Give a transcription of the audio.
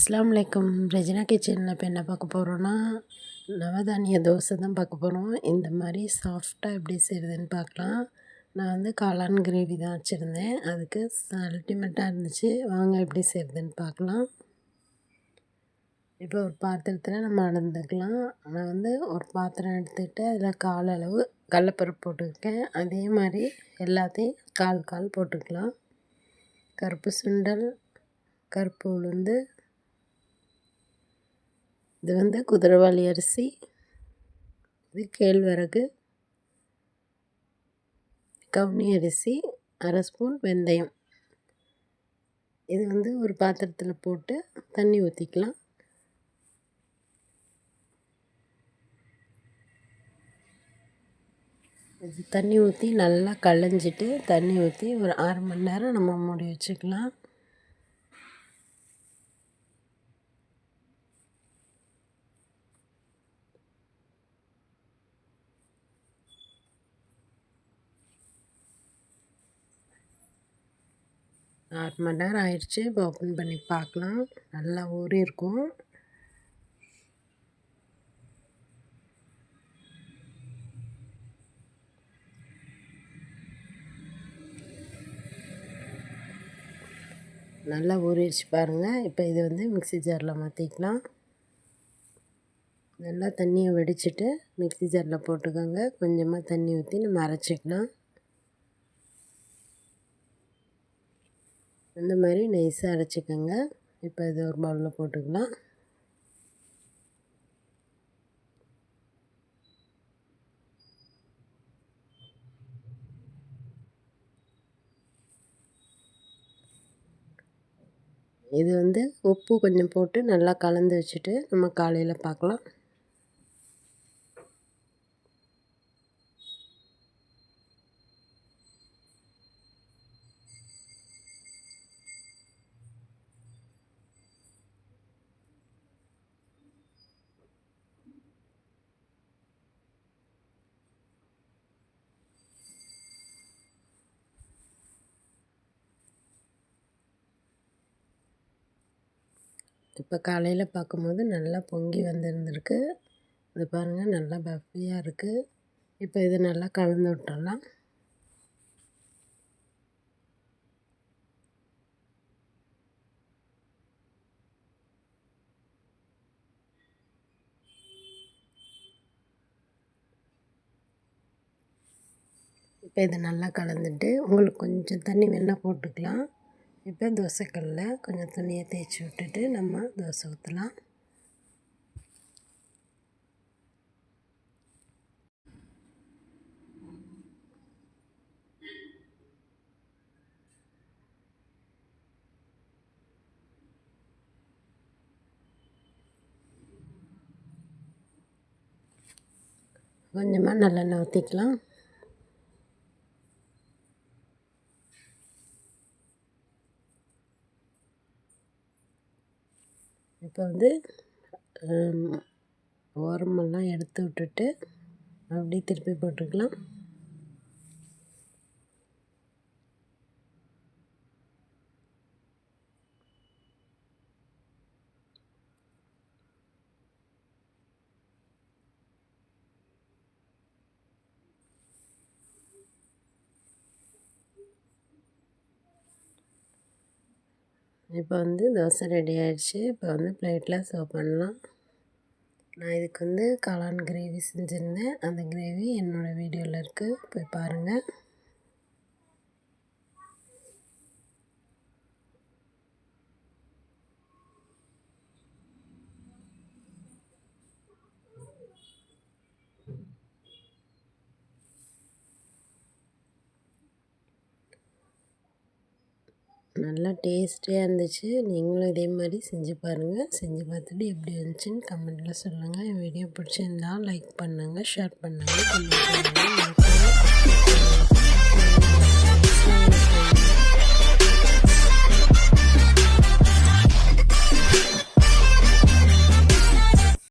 அஸ்ஸலாமு அலைக்கும் ரஜினா கிச்சனில் இப்போ என்ன பார்க்க போகிறோன்னா நவதானிய தோசை தான் பார்க்க போகிறோம் இந்த மாதிரி சாஃப்டாக எப்படி செய்கிறதுன்னு பார்க்கலாம். நான் வந்து காளான் கிரேவி தான் வச்சுருந்தேன். அதுக்கு அல்டிமேட்டாக இருந்துச்சு. வாங்க எப்படி செய்கிறதுன்னு பார்க்கலாம். இப்போ ஒரு பாத்திரத்தில் நம்ம அளந்துக்கலாம் நான் வந்து ஒரு பாத்திரம் எடுத்துக்கிட்டு அதில் கால் அளவு கடலப்பருப்பு போட்டுருக்கேன். அதே மாதிரி எல்லாத்தையும் கால் கால் போட்டுக்கலாம். கருப்பு சுண்டல் கருப்பு உளுந்து இது வந்து குதிரவாளி அரிசி. இது கேழ்வரகு. கவுனி அரிசி. அரை ஸ்பூன் வெந்தயம். இது வந்து ஒரு பாத்திரத்தில் போட்டு தண்ணி ஊற்றிக்கலாம் இது தண்ணி ஊற்றி நல்லா களைஞ்சிட்டு தண்ணி ஊற்றி ஒரு ஆறு மணி நேரம் நம்ம மூடி வச்சுக்கலாம். அரை மணி நேரம் ஆயிடுச்சு. இப்போ ஓப்பன் பண்ணி பார்க்கலாம். நல்லா ஊறி இருக்கும். நல்லா ஊறிடுச்சு பாருங்கள் இப்போ இது வந்து மிக்சி ஜாரில் மாற்றிக்கலாம் நல்லா தண்ணியை வெடிச்சிட்டு மிக்சி ஜாரில் போட்டுக்கோங்க. கொஞ்சமாக தண்ணி ஊற்றி நம்ம அரைச்சிக்கலாம். இந்த மாதிரி நைஸாக அரைச்சிக்கோங்க. இப்போ இது ஒரு பவுலில் போட்டுக்கலாம். இது வந்து உப்பு கொஞ்சம் போட்டு நல்லா கலந்து வச்சுட்டு நம்ம காலையில் பார்க்கலாம் இப்போ காலையில் பார்க்கும்போது நல்லா பொங்கி வந்துருந்துருக்கு. இது பாருங்கள் நல்லா பஃபியாக இருக்குது இப்போ இது நல்லா கலந்து விட்டுறலாம். இப்போ இதை நல்லா கலந்துட்டு உங்களுக்கு கொஞ்சம் தண்ணி வேணால் போட்டுக்கலாம். இப்போ தோசைக்கல்லில் கொஞ்சம் துணியை தேய்ச்சி விட்டுட்டு நம்ம தோசை ஊற்றலாம் கொஞ்சமாக நல்லெண்ணெய் ஊற்றிக்கலாம் இப்போ வந்து ஓரமெல்லாம் எடுத்து விட்டுட்டு அப்படியே திருப்பி போட்டுக்கலாம். இப்போ வந்து தோசை ரெடி ஆகிடுச்சு இப்போ வந்து பிளேட்டில் சர்வ் பண்ணலாம். நான் இதுக்கு வந்து காளான் கிரேவி செஞ்சுருந்தேன். அந்த கிரேவி என்னோடய வீடியோவில் இருக்குது போய் பாருங்கள் நல்லா டேஸ்ட்டியாக இருந்துச்சு. நீங்களும் இதே மாதிரி செஞ்சு பாருங்கள் செஞ்சு பார்த்துட்டு எப்படி இருந்துச்சுன்னு கமெண்ட்டில் சொல்லுங்கள் என் வீடியோ பிடிச்சிருந்தா லைக் பண்ணுங்கள் ஷேர் பண்ணுங்கள் கமெண்ட் பண்ணுங்கள்